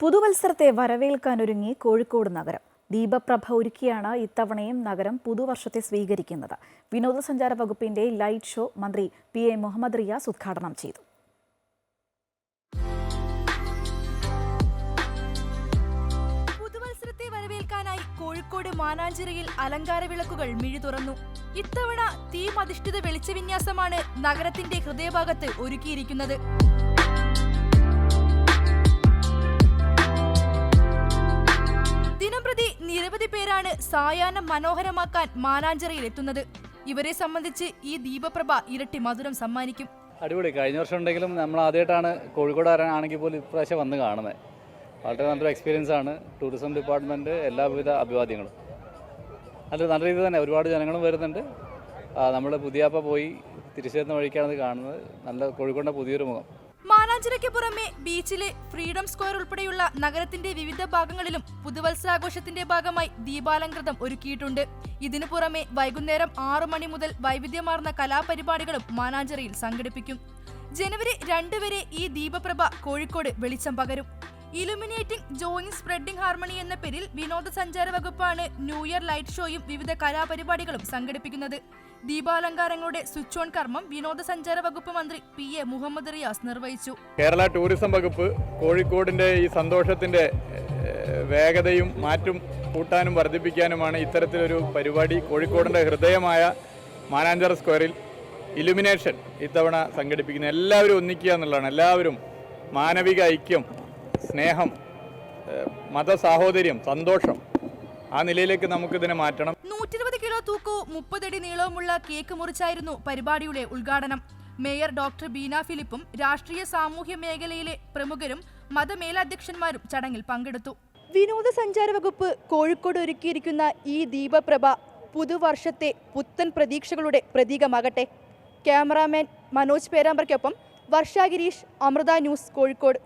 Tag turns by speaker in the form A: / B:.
A: പുതുവത്സരത്തെ വരവേൽക്കാൻ ഒരുങ്ങി കോഴിക്കോട് നഗരം. ദീപപ്രഭ ഒരുക്കിയാണ് ഇത്തവണയും നഗരം പുതുവർഷത്തെ സ്വീകരിക്കുന്നത്. വിനോദസഞ്ചാര വകുപ്പിന്റെ ലൈറ്റ് ഷോ മന്ത്രി പി എ മുഹമ്മദ് റിയാസ് ഉദ്ഘാടനം ചെയ്തു.
B: പുതുവത്സരത്തെ വരവേൽക്കാനായി കോഴിക്കോട് മാനാഞ്ചിറയിൽ അലങ്കാര വിളക്കുകൾ മിഴി തുറന്നു. ഇത്തവണ തീം അധിഷ്ഠിത വെളിച്ചവിന്യാസമാണ് നഗരത്തിന്റെ ഹൃദയഭാഗത്ത് ഒരുക്കിയിരിക്കുന്നത്. ദിനംപ്രതി നിരവധി പേരാണ് സായാഹ്നം മനോഹരമാക്കാൻ മാനാഞ്ചിറയിൽ എത്തുന്നത് ഇവരെ സംബന്ധിച്ച് ഈ ദീപപ്രഭ ഇരട്ടി മധുരം സമ്മാനിക്കും.
C: അടിപൊളി. കഴിഞ്ഞ വർഷം ഉണ്ടെങ്കിലും നമ്മൾ ആദ്യമായിട്ടാണ് കോഴിക്കോട് ആരാണെങ്കിൽ പോലും ഇപ്രാവശ്യം വന്ന് കാണുന്നത് വളരെ നല്ലൊരു എക്സ്പീരിയൻസ് ആണ്. ടൂറിസം ഡിപ്പാർട്ട്മെന്റ് എല്ലാവിധ അഭിവാദ്യങ്ങളും. നല്ല നല്ല രീതിയിൽ തന്നെ ഒരുപാട് ജനങ്ങളും വരുന്നുണ്ട്. നമ്മൾ പുതിയാപ്പ പോയി തിരിച്ചു വരുന്ന വഴിക്കാണ് കാണുന്നത്. നല്ല കോഴിക്കോടിന്റെ പുതിയൊരു മുഖം.
B: മാനാഞ്ചിറയ്ക്ക് പുറമെ ബീച്ചിലെ ഫ്രീഡം സ്ക്വയർ ഉൾപ്പെടെയുള്ള നഗരത്തിന്റെ വിവിധ ഭാഗങ്ങളിലും പുതുവത്സരാഘോഷത്തിന്റെ ഭാഗമായി ദീപാലങ്കൃതം ഒരുക്കിയിട്ടുണ്ട്. ഇതിനു പുറമെ വൈകുന്നേരം ആറു മണി മുതൽ വൈവിധ്യമാർന്ന കലാപരിപാടികളും മാനാഞ്ചിറയിൽ സംഘടിപ്പിക്കും. ജനുവരി രണ്ട് വരെ ഈ ദീപപ്രഭ കോഴിക്കോട് വെളിച്ചം പകരും. ഇലുമിനേറ്റിംഗ് ജോയിങ് സ്പ്രെഡിംഗ് ഹാർമണി എന്ന പേരിൽ വിനോദസഞ്ചാര വകുപ്പാണ് ന്യൂ ഇയർ ലൈറ്റ് ഷോയും വിവിധ കലാപരിപാടികളും സംഘടിപ്പിക്കുന്നത്. ദീപാലങ്കാരങ്ങളുടെ സ്വിച്ച് ഓൺ കർമ്മം വിനോദസഞ്ചാര വകുപ്പ് മന്ത്രി പി എ മുഹമ്മദ് റിയാസ് നിർവഹിച്ചു.
D: കേരള ടൂറിസം വകുപ്പ് കോഴിക്കോടിന്റെ ഈ സന്തോഷത്തിന്റെ വേഗതയും മാറ്റും കൂട്ടാനും വർദ്ധിപ്പിക്കാനുമാണ് ഇത്തരത്തിലൊരു പരിപാടി കോഴിക്കോടിന്റെ ഹൃദയമായ മാനാഞ്ചറ സ്ക്വയറിൽ ഇലുമിനേഷൻ ഇത്തവണ സംഘടിപ്പിക്കുന്നത്. എല്ലാവരും ഒന്നിക്കുക എന്നുള്ളതാണ്. എല്ലാവരും മാനവിക ഐക്യം സ്നേഹം മത മതസാഹോദര്യം സന്തോഷം ആ നിലയിലേക്ക് നമുക്കിതിനെ മാറ്റണം.
B: നൂറ്റിരുപത് കിലോ തൂക്കവും മുപ്പതടി നീളവുമുള്ള കേക്ക് മുറിച്ചായിരുന്നു പരിപാടിയുടെ ഉദ്ഘാടനം. മേയർ ഡോക്ടർ ബീന ഫിലിപ്പും രാഷ്ട്രീയ സാമൂഹ്യ മേഖലയിലെ പ്രമുഖരും മതമേലാധ്യക്ഷന്മാരും ചടങ്ങിൽ പങ്കെടുത്തു. വിനോദസഞ്ചാര വകുപ്പ് കോഴിക്കോട് ഒരുക്കിയിരിക്കുന്ന ഈ ദീപപ്രഭ പുതുവർഷത്തെ പുത്തൻ പ്രതീക്ഷകളുടെ പ്രതീകമാകട്ടെ. ക്യാമറാമാൻ മനോജ് പേരാമ്പ്രയ്ക്കൊപ്പം വർഷ ഗിരീഷ് അമൃത ന്യൂസ് കോഴിക്കോട്.